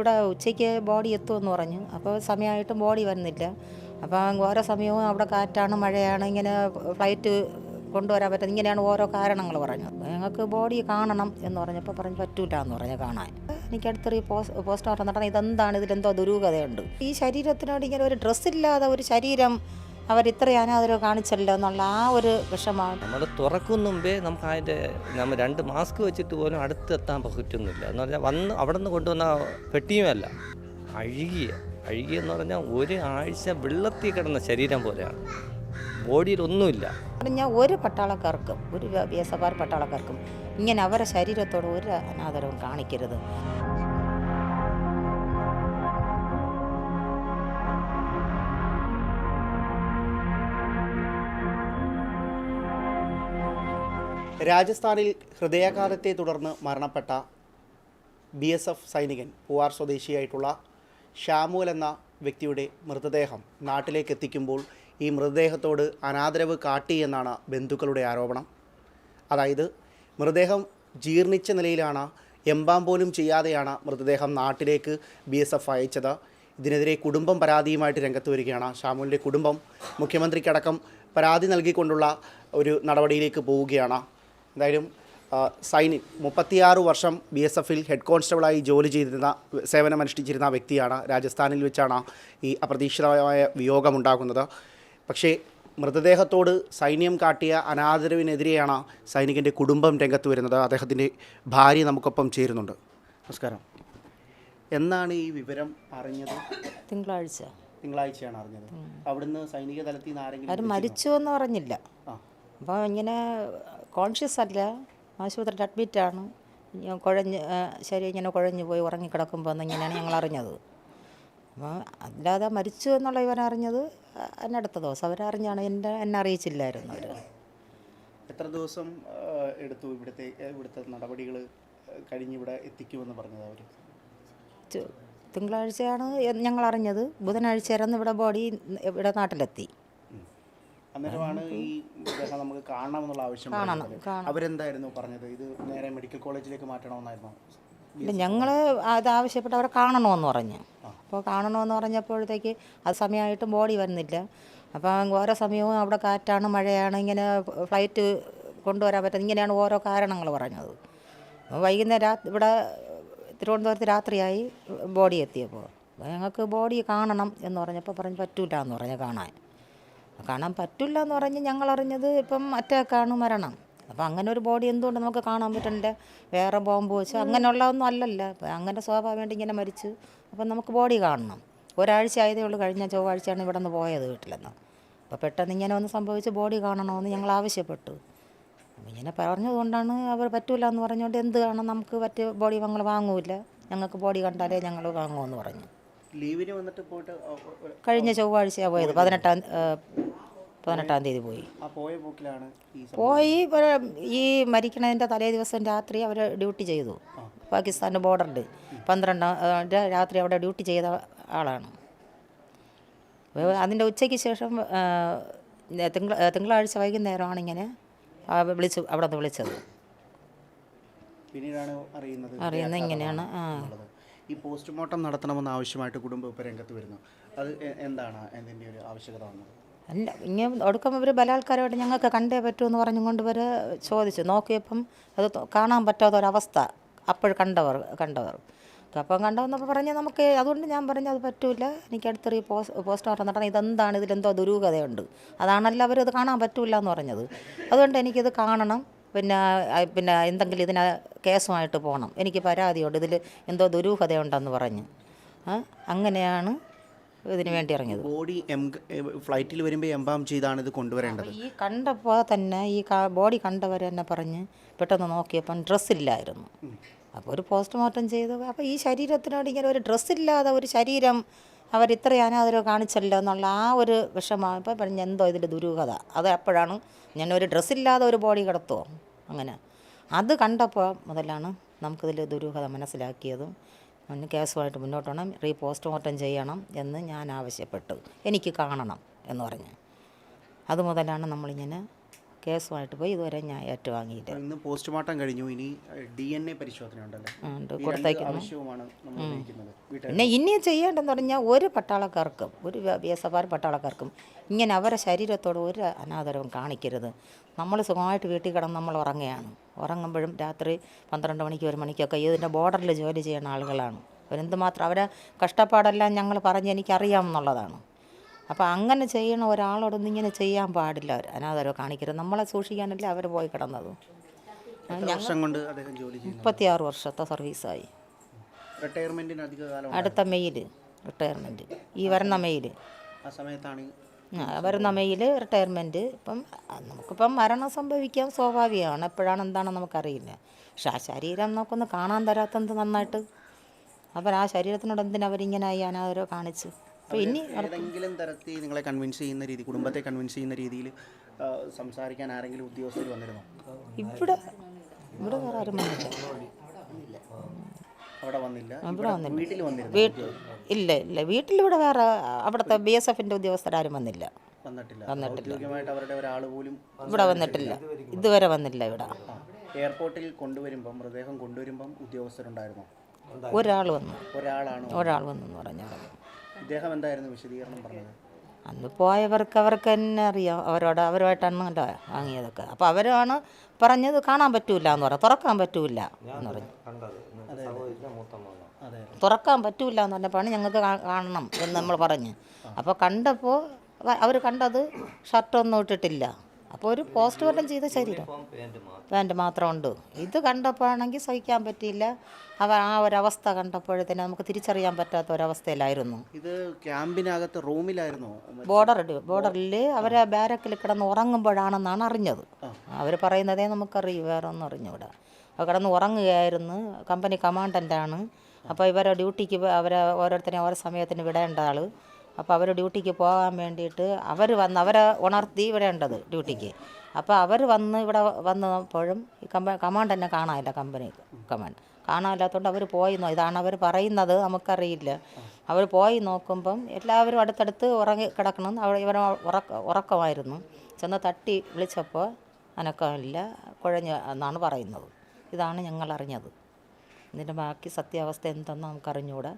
ഇവിടെ ഉച്ചയ്ക്ക് ബോഡി എത്തുമെന്ന് പറഞ്ഞു. അപ്പോൾ സമയമായിട്ടും ബോഡി വരുന്നില്ല അപ്പോൾ ഓരോ സമയവും അവിടെ കാറ്റാണ് മഴയാണ് ഇങ്ങനെ ഫ്ലൈറ്റ് കൊണ്ടുവരാൻ പറ്റുന്നത് ഇങ്ങനെയാണ് ഓരോ കാരണങ്ങൾ പറഞ്ഞത്. ഞങ്ങൾക്ക് ബോഡി കാണണം എന്ന് പറഞ്ഞപ്പോൾ പറഞ്ഞു പറ്റൂല എന്ന് പറഞ്ഞു കാണാൻ. എനിക്ക് അടുത്തൊരു പോസ്റ്റ് പോസ്റ്റ്മോർട്ടം നടന്നത് ഇതെന്താണ് ഇതിലെന്തോ ദുരൂഹതയുണ്ട്. ഈ ശരീരത്തിനോട് ഇങ്ങനെ ഒരു ഡ്രസ്സില്ലാതെ ഒരു ശരീരം അവർ ഇത്ര അനാദരവ് കാണിച്ചല്ലോ എന്നുള്ള ആ ഒരു വിഷമാണ് നമ്മൾ തുറക്കും മുമ്പേ നമുക്ക് അതിന്റെ നമ്മൾ രണ്ട് മാസ്ക് വെച്ചിട്ട് പോലും അടുത്തെത്താൻ പറ്റുന്നില്ല എന്ന് പറഞ്ഞാൽ വന്ന് അവിടെ നിന്ന് കൊണ്ടുവന്ന പെട്ടിയുമല്ല അഴുകിയ. അഴുകിയെന്ന് പറഞ്ഞാൽ ഒരു ആഴ്ച വെള്ളത്തിൽ കിടന്ന ശരീരം പോലെയാണ്. ബോഡിയിലൊന്നുമില്ല പറഞ്ഞാൽ ഒരു പട്ടാളക്കാർക്കും ഒരു ബി എസ് എഫ് ആർ പട്ടാളക്കാർക്കും ഇങ്ങനെ അവരുടെ ശരീരത്തോട് ഒരു അനാദരവും കാണിക്കരുത്. രാജസ്ഥാനിൽ ഹൃദയാഘാതത്തെ തുടർന്ന് മരണപ്പെട്ട ബി എസ് എഫ് സൈനികൻ പൂവാർ സ്വദേശിയായിട്ടുള്ള ഷാമുൽ എന്ന വ്യക്തിയുടെ മൃതദേഹം നാട്ടിലേക്ക് എത്തിക്കുമ്പോൾ ഈ മൃതദേഹത്തോട് അനാദരവ് കാട്ടി എന്നാണ് ബന്ധുക്കളുടെ ആരോപണം. അതായത് മൃതദേഹം ജീർണിച്ച നിലയിലാണ് എമ്പാം പോലും ചെയ്യാതെയാണ് മൃതദേഹം നാട്ടിലേക്ക് ബി എസ് എഫ് അയച്ചത്. ഇതിനെതിരെ കുടുംബം പരാതിയുമായിട്ട് രംഗത്ത് വരികയാണ് ഷാമുലിന്റെ കുടുംബം. മുഖ്യമന്ത്രിക്കടക്കം പരാതി നൽകിക്കൊണ്ടുള്ള ഒരു നടപടിയിലേക്ക് പോവുകയാണ്. എന്തായാലും സൈനിൻ മുപ്പത്തിയാറ് വർഷം ബി എസ് എഫിൽ ഹെഡ് കോൺസ്റ്റബിളായി ജോലി ചെയ്തിരുന്ന സേവനമനുഷ്ഠിച്ചിരുന്ന വ്യക്തിയാണ്. രാജസ്ഥാനിൽ വെച്ചാണ് ഈ അപ്രതീക്ഷിതമായ വിയോഗമുണ്ടാകുന്നത്. പക്ഷേ മൃതദേഹത്തോട് സൈന്യം കാട്ടിയ അനാദരവിനെതിരെയാണ് സൈനികന്റെ കുടുംബം രംഗത്ത് വരുന്നത്. അദ്ദേഹത്തിന്റെ ഭാര്യ നമുക്കൊപ്പം ചേരുന്നുണ്ട്. നമസ്കാരം. എന്നാണ് ഈ വിവരം അറിഞ്ഞത്? തിങ്കളാഴ്ച. തിങ്കളാഴ്ചയാണ് അറിഞ്ഞത്. അവിടുന്ന് സൈനിക തലത്തിൽ നിന്ന് ആരെങ്കിലും മരിച്ചു എന്ന് പറഞ്ഞില്ല. അപ്പോൾ ഇങ്ങനെ കോൺഷ്യസ് അല്ല. ആശുപത്രിയിൽ അഡ്മിറ്റാണ് കുഴഞ്ഞ് ശരീരം ശരി ഇങ്ങനെ കുഴഞ്ഞു പോയി ഉറങ്ങിക്കിടക്കുമ്പോൾ എന്നിങ്ങനെയാണ് ഞങ്ങൾ അറിഞ്ഞത്. അപ്പോൾ അല്ലാതെ മരിച്ചു എന്നുള്ള ഇവൻ അറിഞ്ഞത് അടുത്ത ദിവസം. അവരറിഞ്ഞാണ് എന്റെ എന്നെ അറിയിച്ചില്ലായിരുന്നു അവർ എത്ര ദിവസം എടുത്തു ഇവിടുത്തെ ഇവിടുത്തെ നടപടികൾ കഴിഞ്ഞ് ഇവിടെ എത്തിക്കുമെന്ന് പറഞ്ഞത് അവർ തിങ്കളാഴ്ചയാണ് ഞങ്ങൾ അറിഞ്ഞത്. ബുധനാഴ്ചയായിരുന്നു ഇവിടെ ബോഡി ഇവിടെ നാട്ടിലെത്തി. അന്നേരമാണ് ഈ ഇദ്ദേഹം നമുക്ക് ആവശ്യം കാണണം പറയുന്നത്. ആവശ്യം അവരെന്തായിരുന്നു പറഞ്ഞത്? ഇത് നേരെ മെഡിക്കൽ കോളേജിലേക്ക് മാറ്റണമെന്നായിരുന്നു. ഇല്ല ഞങ്ങൾ അത് ആവശ്യപ്പെട്ട് അവരെ കാണണമെന്ന് പറഞ്ഞു. അപ്പോൾ കാണണമെന്ന് പറഞ്ഞപ്പോഴത്തേക്ക് അത് സമയമായിട്ടും ബോഡി വരുന്നില്ല അപ്പം ഓരോ സമയവും അവിടെ കാറ്റാണ് മഴയാണ് ഇങ്ങനെ ഫ്ലൈറ്റ് കൊണ്ടുവരാൻ പറ്റുന്നത് ഇങ്ങനെയാണ് ഓരോ കാരണങ്ങൾ പറഞ്ഞത്. അപ്പോൾ വൈകുന്നേരം രാ ഇവിടെ തിരുവനന്തപുരത്ത് രാത്രിയായി ബോഡി എത്തിയപ്പോൾ. അപ്പോൾ ഞങ്ങൾക്ക് ബോഡി കാണണം എന്ന് പറഞ്ഞപ്പോൾ പറഞ്ഞ് പറ്റൂല എന്ന് പറഞ്ഞു കാണാൻ. കാണാൻ പറ്റില്ല എന്ന് പറഞ്ഞ് ഞങ്ങൾ അറിഞ്ഞത് ഇപ്പം അറ്റാക്കാണ് മരണം. അപ്പം അങ്ങനെ ഒരു ബോഡി എന്തുകൊണ്ട് നമുക്ക് കാണാൻ പറ്റണ്ടേ വേറെ ബോംബ് വെച്ച് അങ്ങനെയുള്ളതൊന്നും അല്ലല്ലോ. അപ്പം അങ്ങനെ സ്വാഭാവികമായിട്ട് ഇങ്ങനെ മരിച്ചു. അപ്പം നമുക്ക് ബോഡി കാണണം. ഒരാഴ്ച ആയതേ ഉള്ളൂ കഴിഞ്ഞ ചൊവ്വാഴ്ചയാണ് ഇവിടെ നിന്ന് പോയത് വീട്ടിലെന്ന്. അപ്പോൾ പെട്ടെന്ന് ഇങ്ങനെ ഒന്ന് സംഭവിച്ച് ബോഡി കാണണമെന്ന് ഞങ്ങൾ ആവശ്യപ്പെട്ടു. ഇങ്ങനെ പറഞ്ഞതുകൊണ്ടാണ് അവർ പറ്റില്ല എന്ന് പറഞ്ഞുകൊണ്ട് എന്ത് കാണാൻ നമുക്ക് പറ്റിയ ബോഡി ഞങ്ങൾ വാങ്ങൂല ഞങ്ങൾക്ക് ബോഡി കണ്ടാലേ ഞങ്ങൾ വാങ്ങുമെന്ന് പറഞ്ഞു. ലീവിന് വന്നിട്ട് പോയിട്ട് കഴിഞ്ഞ ചൊവ്വാഴ്ചയാണ് പോയത്. പതിനെട്ടാം പതിനെട്ടാം തീയതി പോയി. പോയ ഈ മരിക്കണതിന്റെ തലേ ദിവസം രാത്രി അവർ ഡ്യൂട്ടി ചെയ്തു. പാകിസ്ഥാന്റെ ബോർഡറിൽ പന്ത്രണ്ടാം രാത്രി അവിടെ ഡ്യൂട്ടി ചെയ്ത ആളാണ്. അതിന്റെ ഉച്ചയ്ക്ക് ശേഷം ഏ, തിങ്കളാഴ്ച വൈകുന്നേരമാണ് ഇങ്ങനെ വിളിച്ച് അവിടെ നിന്ന് വിളിച്ചത്. പിന്നീടാണ് അറിയുന്നത് അറിയുന്നത് ഇങ്ങനെയാണ്. ഈ പോസ്റ്റ്മോർട്ടം നടത്തണമെന്ന് ആവശ്യമായിട്ട് കുടുംബം ഇപ്പോൾ രംഗത്ത് വരുന്നു. അത് എന്താണ്? അതിന്റെ ഒരു ആവശ്യകത വന്നത്? അല്ല ഇങ്ങനെ ഒടുക്കം ഇവർ ബലാത്കാരമായിട്ട് ഞങ്ങൾക്ക് കണ്ടേ പറ്റുമെന്ന് പറഞ്ഞുകൊണ്ട് ഇവർ ചോദിച്ചു. നോക്കിയപ്പം അത് കാണാൻ പറ്റാത്ത ഒരവസ്ഥ അപ്പോൾ കണ്ടവർ കണ്ടവർ. അപ്പം കണ്ടവന്നപ്പോൾ പറഞ്ഞ് നമുക്ക് അതുകൊണ്ട് ഞാൻ പറഞ്ഞു അത് പറ്റൂല എനിക്ക് അടുത്തൊരു പോസ്റ്റ് പോസ്റ്റ്മോർട്ടം നടത്തണം ഇതെന്താണ്? ഇതിലെന്തോ ദുരൂഹതയുണ്ട്. അതാണല്ലോ അവരത് കാണാൻ പറ്റൂല എന്ന് പറഞ്ഞത്. അതുകൊണ്ട് എനിക്കിത് കാണണം. പിന്നെ പിന്നെ എന്തെങ്കിലും ഇതിന് കേസുമായിട്ട് പോകണം എനിക്ക് പരാതിയുണ്ട്. ഇതിൽ എന്തോ ദുരൂഹതയുണ്ടെന്ന് പറഞ്ഞ്. അങ്ങനെയാണ് ഇതിന് വേണ്ടി ഇറങ്ങിയത്. ബോഡി എം ഫ്ലൈറ്റിൽ വരുമ്പോൾ എംബാം ചെയ്താണ് ഇത് കൊണ്ടുവരേണ്ടത്? ഈ കണ്ടപ്പോൾ തന്നെ ഈ ബോഡി കണ്ടവർ തന്നെ പറഞ്ഞ് പെട്ടെന്ന് നോക്കിയപ്പം ഡ്രസ്സില്ലായിരുന്നു. അപ്പോൾ ഒരു പോസ്റ്റ്മോർട്ടം ചെയ്ത്. അപ്പോൾ ഈ ശരീരത്തിനോട് ഇങ്ങനെ ഒരു ഡ്രസ്സില്ലാതെ ഒരു ശരീരം അവർ ഇത്രയും അനാദരവ് കാണിച്ചല്ലോ എന്നുള്ള ആ ഒരു വിഷമം. പറഞ്ഞ് പറഞ്ഞ എന്തോ ഇതിന്റെ ദുരൂഹത. അത് അപ്പോഴാണ് ഞാൻ ഒരു ഡ്രസ്സില്ലാതെ ഒരു ബോഡി കിടത്തുമോ അങ്ങനെ. അത് കണ്ടപ്പോൾ മുതലാണ് നമുക്കിതിൽ ദുരൂഹത മനസ്സിലാക്കിയതും മുൻ കേസുമായിട്ട് മുന്നോട്ട് വേണം റീ പോസ്റ്റ്മോർട്ടം ചെയ്യണം എന്ന് ഞാൻ ആവശ്യപ്പെട്ടു. എനിക്ക് കാണണം എന്ന് പറഞ്ഞ്. അതുമുതലാണ് നമ്മളിങ്ങനെ കേസുമായിട്ട് പോയി ഇതുവരെ ഞാൻ ഏറ്റുവാങ്ങിയില്ല ഇന്ന് പോസ്റ്റ്മോർട്ടം കഴിഞ്ഞു. ഇനി ഡി എൻ എ പരിശോധന ഉണ്ടല്ലോ കൊടുത്തേക്കുന്നു. പിന്നെ ഇനിയും ചെയ്യേണ്ടെന്ന് പറഞ്ഞാൽ ഒരു പട്ടാളക്കാർക്കും ഒരു ബി എസ് എഫ് ആർ പട്ടാളക്കാർക്കും ഇങ്ങനെ അവരെ ശരീരത്തോട് ഒരു അനാദരവും കാണിക്കരുത്. നമ്മൾ സുഖമായിട്ട് വീട്ടിൽ കിടന്ന് നമ്മൾ ഉറങ്ങുകയാണ്. ഉറങ്ങുമ്പോഴും രാത്രി പന്ത്രണ്ട് മണിക്ക് ഒരു മണിക്കൊക്കെ ഇതിന്റെ ബോർഡറിൽ ജോലി ചെയ്യുന്ന ആളുകളാണ്. അവരെന്തുമാത്രം അവരെ കഷ്ടപ്പാടെല്ലാം ഞങ്ങൾ പറഞ്ഞ് എനിക്കറിയാമെന്നുള്ളതാണ്. അപ്പോൾ അങ്ങനെ ചെയ്യണ ഒരാളോടൊന്നും ഇങ്ങനെ ചെയ്യാൻ പാടില്ല. അവർ അനാഥരോ കാണിക്കരുത്. നമ്മളെ സൂക്ഷിക്കാനല്ലേ അവർ പോയി കിടന്നത്. മുപ്പത്തിയാറ് വർഷത്തെ സർവീസായി. അടുത്ത മെയിൽ റിട്ടയർമെന്റ് ഈ വരുന്ന മെയിൽ വരുന്ന മെയിൽ റിട്ടയർമെന്റ് ഇപ്പം നമുക്കിപ്പം മരണം സംഭവിക്കാൻ സ്വാഭാവികമാണ്. എപ്പോഴാണ് എന്താണെന്ന് നമുക്കറിയില്ല. പക്ഷെ ആ ശരീരം നമുക്കൊന്ന് കാണാൻ തരാത്തത് നന്നായിട്ട്. അവർ ആ ശരീരത്തിനോട് എന്തിനാ അവരിങ്ങനെ ആയി അനാഥരോ കാണിച്ച്? അപ്പോൾ ഇനി ഏതെങ്കിലും തരത്തിൽ നിങ്ങളെ കൺവിൻസ് ചെയ്യുന്ന രീതി കുടുംബത്തെ കൺവിൻസ് ചെയ്യുന്ന രീതിയിൽ സംസാരിക്കാൻ ആരെങ്കിലും ഉദ്യോഗസ്ഥർ വന്നിരുന്നോ? ഇവിടെ ഇവിടെ വേറെ ആരും വന്നില്ല. അവിടെ വന്നില്ല. ഇവിടെ വന്നില്ല. വീട്ടിൽ വന്നിരുന്നു? വീട്ടിൽ ഇല്ല ഇല്ല. വീട്ടിലിവിടെ വേറെ അവിടുത്തെ ബി എസ് എഫിന്റെ ഉദ്യോഗസ്ഥരാരും വന്നില്ല. വന്നിട്ടില്ല. വന്നിട്ടില്ല. ഔദ്യോഗികമായിട്ട് അവരുടെ ഒരാൾ പോലും ഇവിടെ വന്നിട്ടില്ല. ഇതുവരെ വന്നില്ല ഇവിടെ. എയർപോർട്ടിൽ കൊണ്ടുവരുമ്പം മൃതദേഹം കൊണ്ടുവരുമ്പം ഉദ്യോഗസ്ഥരുണ്ടായിരുന്നോ? ഒരാൾ വന്നു. ഒരാളാണ്? ഒരാൾ വന്നെന്ന് പറഞ്ഞു ഇദ്ദേഹം എന്തായിരുന്നു വിശദീകരണം പറഞ്ഞത്? അന്ന് പോയവർക്ക് അവർക്ക് തന്നെ അറിയാം. അവരോട് അവരുമായിട്ടാണ് അല്ല വാങ്ങിയതൊക്കെ. അപ്പോൾ അവരാണ് പറഞ്ഞത് കാണാൻ പറ്റൂല എന്ന് പറഞ്ഞു. തുറക്കാൻ പറ്റൂല എന്ന് പറഞ്ഞു. തുറക്കാൻ പറ്റൂല എന്ന് പറഞ്ഞപ്പോഴാണ് ഞങ്ങൾക്ക് കാണണം എന്ന് നമ്മൾ പറഞ്ഞു. അപ്പോൾ കണ്ടപ്പോൾ അവർ കണ്ടത് ഷർട്ടൊന്നും ഇട്ടിട്ടില്ല. അപ്പോൾ ഒരു പോസ്റ്റ് മോർട്ടം ചെയ്ത ശരീരം. പാന്റ് മാത്രമുണ്ട്. ഇത് കണ്ടപ്പോഴാണെങ്കിൽ സഹിക്കാൻ പറ്റിയില്ല. അവ ആ ഒരവസ്ഥ കണ്ടപ്പോഴത്തേന് നമുക്ക് തിരിച്ചറിയാൻ പറ്റാത്ത ഒരവസ്ഥയിലായിരുന്നു. ഇത് ക്യാമ്പിനകത്ത് റൂമിലായിരുന്നു ബോർഡർ ബോർഡറിൽ അവരെ ബാരക്കിൽ കിടന്ന് ഉറങ്ങുമ്പോഴാണെന്നാണ് അറിഞ്ഞത്. അവർ പറയുന്നതേ നമുക്കറിയൂ വേറെ ഒന്നും അറിഞ്ഞൂടാ. അവർ കിടന്ന് ഉറങ്ങുകയായിരുന്നു കമ്പനി കമാൻഡന്റാണ് അപ്പോൾ ഇവരെ ഡ്യൂട്ടിക്ക് അവരെ ഓരോരുത്തരെയും ഓരോ സമയത്തിന് വിടേണ്ട ആൾ അപ്പോൾ അവർ ഡ്യൂട്ടിക്ക് പോകാൻ വേണ്ടിയിട്ട് അവർ വന്ന് അവരെ ഉണർത്തി വിടേണ്ടത് ഡ്യൂട്ടിക്ക്. അപ്പോൾ അവർ വന്ന് ഇവിടെ വന്നപ്പോഴും ഈ കമ്പ കമാൻഡനെ കാണാനില്ല കമ്പനി കമാൻഡ്. കാണാനില്ലാത്തതുകൊണ്ട് അവർ പോയി നോ ഇതാണ് അവർ പറയുന്നത് നമുക്കറിയില്ല. അവർ പോയി നോക്കുമ്പം എല്ലാവരും അടുത്തടുത്ത് ഉറങ്ങി കിടക്കണം. അവിടെ ഇവർ ഉറക്ക ഉറക്കമായിരുന്നു. ചെന്ന് തട്ടി വിളിച്ചപ്പോൾ അനക്കമില്ല കുഴഞ്ഞ എന്നാണ് പറയുന്നത്. ഇതാണ് ഞങ്ങൾ അറിഞ്ഞത്. ഇതിന്റെ ബാക്കി സത്യാവസ്ഥ എന്തെന്ന് നമുക്കറിഞ്ഞൂടെ.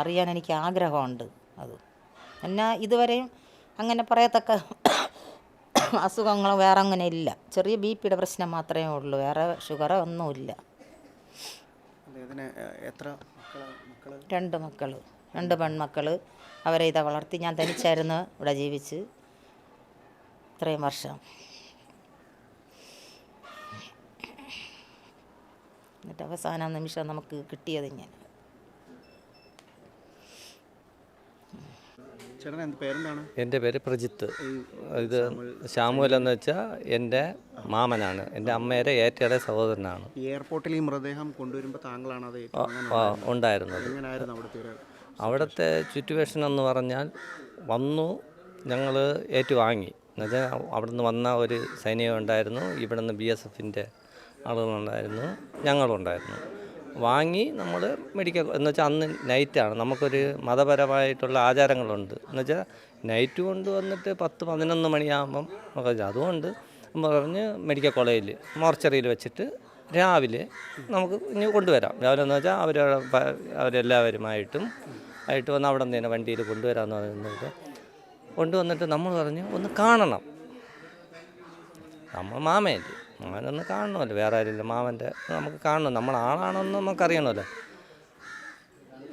അറിയാൻ എനിക്ക് ആഗ്രഹമുണ്ട് അത്. എന്നാൽ ഇതുവരെയും അങ്ങനെ പറയത്തക്ക അസുഖങ്ങളോ വേറെ അങ്ങനെ ഇല്ല. ചെറിയ ബി പിയുടെ പ്രശ്നം മാത്രമേ ഉള്ളൂ. വേറെ ഷുഗറോ ഒന്നുമില്ല. രണ്ട് മക്കൾ രണ്ട് പെൺമക്കൾ അവരെ ഇതാ വളർത്തി. ഞാൻ തനിച്ചായിരുന്നു ഇവിടെ ജീവിച്ച് ഇത്രയും വർഷം. എന്നിട്ട് അവസാന നിമിഷം നമുക്ക് കിട്ടിയത് ഇങ്ങനെ. എന്റെ പേര് പ്രജിത്ത്. ഇത് ശ്യാമുൽ എന്ന് വെച്ചാൽ എന്റെ മാമനാണ്. എന്റെ അമ്മയുടെ ഏറ്റയുടെ സഹോദരനാണ്. എയർപോർട്ടിൽ ഈ മൃതദേഹം കൊണ്ടുവരുമ്പോൾ താങ്കളാണ് അത് ഉണ്ടായിരുന്നത്? അവിടുത്തെ സിറ്റുവേഷൻ എന്ന് പറഞ്ഞാൽ വന്നു ഞങ്ങൾ ഏറ്റുവാങ്ങി. എന്നുവെച്ചാൽ അവിടുന്ന് വന്ന ഒരു സൈനികം ഉണ്ടായിരുന്നു. ഇവിടുന്ന് ബി എസ് എഫിന്റെ ആളുകളുണ്ടായിരുന്നു. ഞങ്ങളുണ്ടായിരുന്നു. വാങ്ങി നമ്മൾ മെഡിക്കൽ എന്ന് വെച്ചാൽ അന്ന് നൈറ്റാണ് നമുക്കൊരു മതപരമായിട്ടുള്ള ആചാരങ്ങളുണ്ട്. എന്ന് വെച്ചാൽ നൈറ്റ് കൊണ്ടുവന്നിട്ട് പത്ത് പതിനൊന്ന് മണിയാകുമ്പം നമുക്ക് അതുകൊണ്ട് നമ്മൾ പറഞ്ഞ് മെഡിക്കൽ കോളേജിൽ മോർച്ചറിയിൽ വെച്ചിട്ട് രാവിലെ നമുക്ക് ഇനി കൊണ്ടുവരാം. രാവിലെ എന്ന് വെച്ചാൽ അവർ അവരെല്ലാവരുമായിട്ടും ആയിട്ട് വന്ന് അവിടെ നിന്ന് തന്നെ വണ്ടിയിൽ കൊണ്ടുവരാമെന്ന് പറയുന്നത് കൊണ്ടുവന്നിട്ട് നമ്മൾ പറഞ്ഞു ഒന്ന് കാണണം. നമ്മൾ മാമയല്ലേ? മാമനൊന്ന് കാണണമല്ലോ. വേറെ ആരില്ല മാമന്റെ നമുക്ക് കാണണം. നമ്മൾ ആളാണെന്ന് നമുക്കറിയണമല്ലോ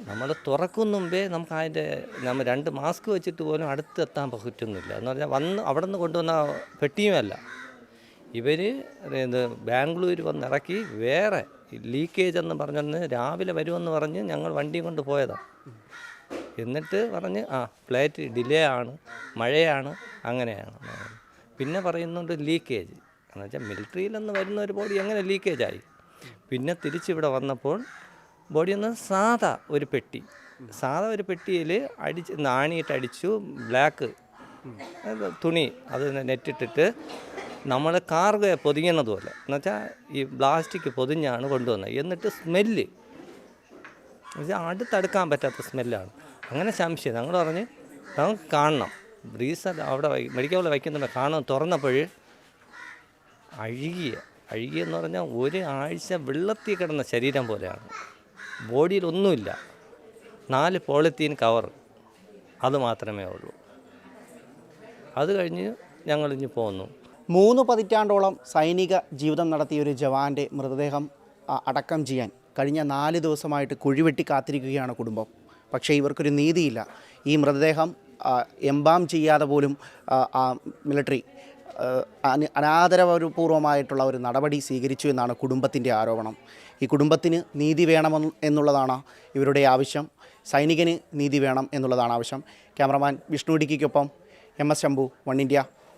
നമ്മൾ തുറക്കും മുമ്പേ നമുക്ക് അതിന്റെ നമ്മൾ രണ്ട് മാസ്ക് വെച്ചിട്ട് പോലും അടുത്ത് എത്താൻ പറ്റുന്നില്ല എന്ന് പറഞ്ഞാൽ വന്ന് അവിടെ നിന്ന് കൊണ്ടുവന്ന പെട്ടിയുമല്ല. ഇവർ ഇത് ബാംഗ്ലൂർ വന്ന് ഇറക്കി വേറെ ലീക്കേജ് എന്ന് പറഞ്ഞൊന്ന് രാവിലെ വരുമെന്ന് പറഞ്ഞ് ഞങ്ങൾ വണ്ടിയും കൊണ്ട് പോയതാണ് എന്നിട്ട് പറഞ്ഞ് ആ ഫ്ലൈറ്റ് ഡിലേ ആണ് മഴയാണ് അങ്ങനെയാണ്. പിന്നെ പറയുന്നുണ്ട് ലീക്കേജ്. എന്ന് വെച്ചാൽ മിലിറ്ററിയിൽ നിന്ന് വരുന്ന ഒരു ബോഡി എങ്ങനെ ലീക്കേജ് ആയി. പിന്നെ തിരിച്ചിവിടെ വന്നപ്പോൾ ബോഡി ഒന്ന് സാധാ ഒരു പെട്ടി. സാധാ ഒരു പെട്ടിയിൽ അടിച്ച് നാണിയിട്ട് അടിച്ചു ബ്ലാക്ക് തുണി അത് നെറ്റിട്ടിട്ട് നമ്മൾ കാർഗോയെ പൊതിയണത് പോലെ. എന്നുവെച്ചാൽ ഈ പ്ലാസ്റ്റിക് പൊതിഞ്ഞാണ് കൊണ്ടുവന്നത്. എന്നിട്ട് സ്മെല്ല് എന്നുവെച്ചാൽ അടുത്തടുക്കാൻ പറ്റാത്ത സ്മെല്ലാണ് അങ്ങനെ സംശയം. ഞങ്ങൾ പറഞ്ഞ് നമുക്ക് കാണണം. ബ്രീസർ അവിടെ മെഡിക്കൽ വയ്ക്കുന്നുണ്ട് കാണാൻ തുറന്നപ്പോൾ അഴുകിയ അഴുകിയെന്ന് പറഞ്ഞാൽ ഒരു ആഴ്ച വെള്ളത്തിൽ കിടന്ന ശരീരം പോലെയാണ്. ബോഡിയിലൊന്നുമില്ല നാല് പോളിത്തീൻ കവർ. അത് മാത്രമേ ഉള്ളൂ. അത് കഴിഞ്ഞ് ഞങ്ങളിഞ്ഞ് പോന്നു. മൂന്ന് പതിറ്റാണ്ടോളം സൈനിക ജീവിതം നടത്തിയ ഒരു ജവാന്റെ മൃതദേഹം അടക്കം ചെയ്യാൻ കഴിഞ്ഞ നാല് ദിവസമായിട്ട് കുഴിവെട്ടി കാത്തിരിക്കുകയാണ് കുടുംബം. പക്ഷേ ഇവർക്കൊരു നീതിയില്ല. ഈ മൃതദേഹം എംബാം ചെയ്യാതെ പോലും മിലിറ്ററി ആ, അന- ഒരു നടപടി സ്വീകരിച്ചു എന്നാണ് കുടുംബത്തിന്റെ ആരോപണം. ഈ കുടുംബത്തിന് നീതി വേണമെന്ന് എന്നുള്ളതാണ് ഇവരുടെ ആവശ്യം. സൈനികന് നീതി വേണം എന്നുള്ളതാണ് ആവശ്യം. Cameraman Vishnu ഇടുക്കിക്കൊപ്പം M S Shambhu one India.